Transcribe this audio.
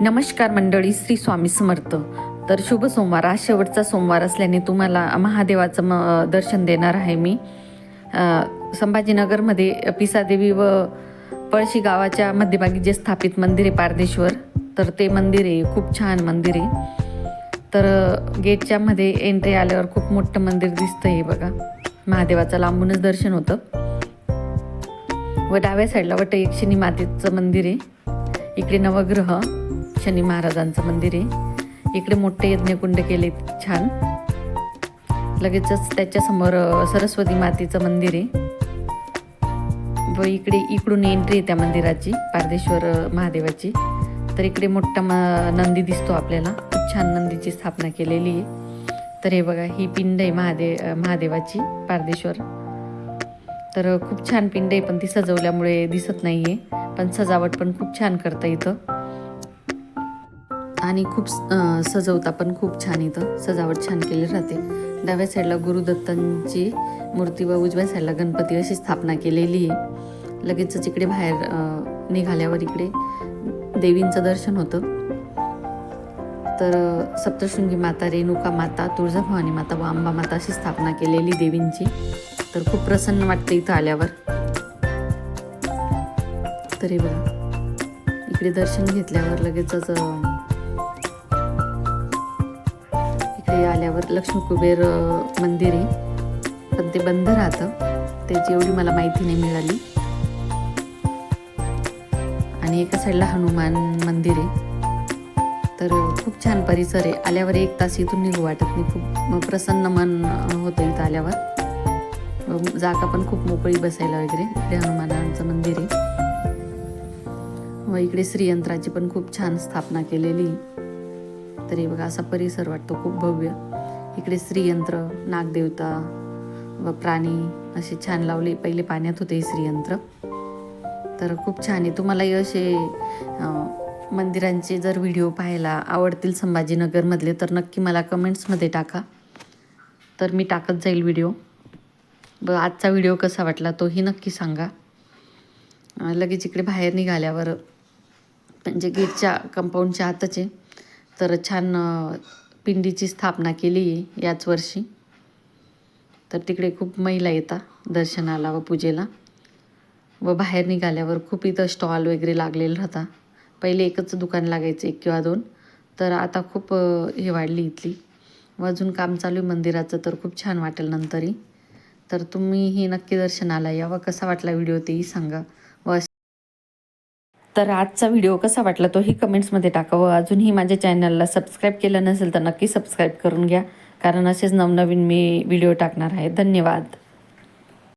नमस्कार मंडळी श्री स्वामी समर्थ. तर शुभ सोमवार हा शेवटचा सोमवार असल्याने तुम्हाला महादेवाचं म दर्शन देणार आहे मी. संभाजीनगरमध्ये पिसादेवी व पळशी गावाच्या मध्यभागी जे स्थापित मंदिर आहे पारदेश्वर तर ते मंदिर आहे खूप छान मंदिर आहे. तर गेटच्या मध्ये एंट्री आल्यावर खूप मोठं मंदिर दिसतं आहे बघा. महादेवाचं लांबूनच दर्शन होतं. व डाव्या साईडला वट एक मातेचं मंदिर आहे. इकडे नवग्रह. शनी महाराजांचं मंदिर आहे. इकडे मोठे यज्ञकुंड केले छान. लगेचच त्याच्यासमोर सरस्वती मातेचं मंदिर आहे. व इकडे इकडून एंट्री आहे त्या मंदिराची पारदेश्वर महादेवाची. तर इकडे मोठा म नंदी दिसतो आपल्याला. खूप छान नंदीची स्थापना केलेली आहे. तर हे बघा ही पिंड आहे महादे महादेवाची पारदेश्वर. तर खूप छान पिंड आहे पण ती सजवल्यामुळे दिसत नाही आहे पण सजावट पण खूप छान करता इथं. आणि खूप सजवता पण खूप छान इथं. सजावट छान केली राहते. डाव्या साईडला गुरुदत्तांची मूर्ती व उजव्या साईडला गणपती अशी स्थापना केलेली आहे. लगेचच इकडे बाहेर निघाल्यावर इकडे देवींचं दर्शन होतं. तर सप्तशृंगी माता रेणुका माता तुळजाभवानी माता व अंबा माता अशी स्थापना केलेली देवींची. तर खूप प्रसन्न वाटतं इथं आल्यावर. तरी बघा. इकडे दर्शन घेतल्यावर लगेचच रस्त्यावर लक्ष्मी कुबेर मंदिर आहे. पण ते बंद राहतं. त्याची एवढी मला माहिती नाही मिळाली. आणि एका साईडला हनुमान मंदिर आहे. तर खूप छान परिसर आहे. आल्यावर एक तास इथून निघू वाटत नाही. खूप प्रसन्न मन होतं इथं आल्यावर. जागा पण खूप मोकळी बसायला वगैरे. इकडे हनुमानांचं मंदिर आहे. व इकडे श्रीयंत्राची पण खूप छान स्थापना केलेली. तरी बघा असा परिसर वाटतो. खूप भव्य. इकडे श्रीयंत्र नागदेवता व प्राणी असे छान लावले. पहिले पाण्यात होते हे श्रीयंत्र. तर खूप छान आहे. तुम्हालाही असे मंदिरांचे जर व्हिडिओ पाहायला आवडतील संभाजीनगरमधले तर नक्की मला कमेंट्समध्ये टाका. तर मी टाकत जाईल व्हिडिओ. ब आजचा व्हिडिओ कसा वाटला तोही नक्की सांगा. लगेच इकडे बाहेर निघाल्यावर म्हणजे गेटच्या कंपाऊंडच्या आतच आहे. तर छान पिंडीची स्थापना केली आहे याच वर्षी. तर तिकडे खूप महिला येतात दर्शनाला व पूजेला. व बाहेर निघाल्यावर खूप इथं स्टॉल वगैरे लागलेले राहता. पहिले एकच दुकान लागायचं एक किंवा दोन. तर आता खूप हे वाढली इथली. व अजून काम चालू आहे मंदिराचं तर खूप छान वाटेल नंतरही. तर तुम्ही हे नक्की दर्शनाला या व कसा वाटला व्हिडिओ तेही सांगा. व तर आजचा व्हिडिओ कसा वाटला तोही कमेंट्समध्ये टाकावं. अजूनही माझ्या चॅनलला सबस्क्राईब केलं नसेल तर नक्की सबस्क्राईब करून घ्या. कारण असेच नवनवीन मी व्हिडिओ टाकणार आहे. धन्यवाद.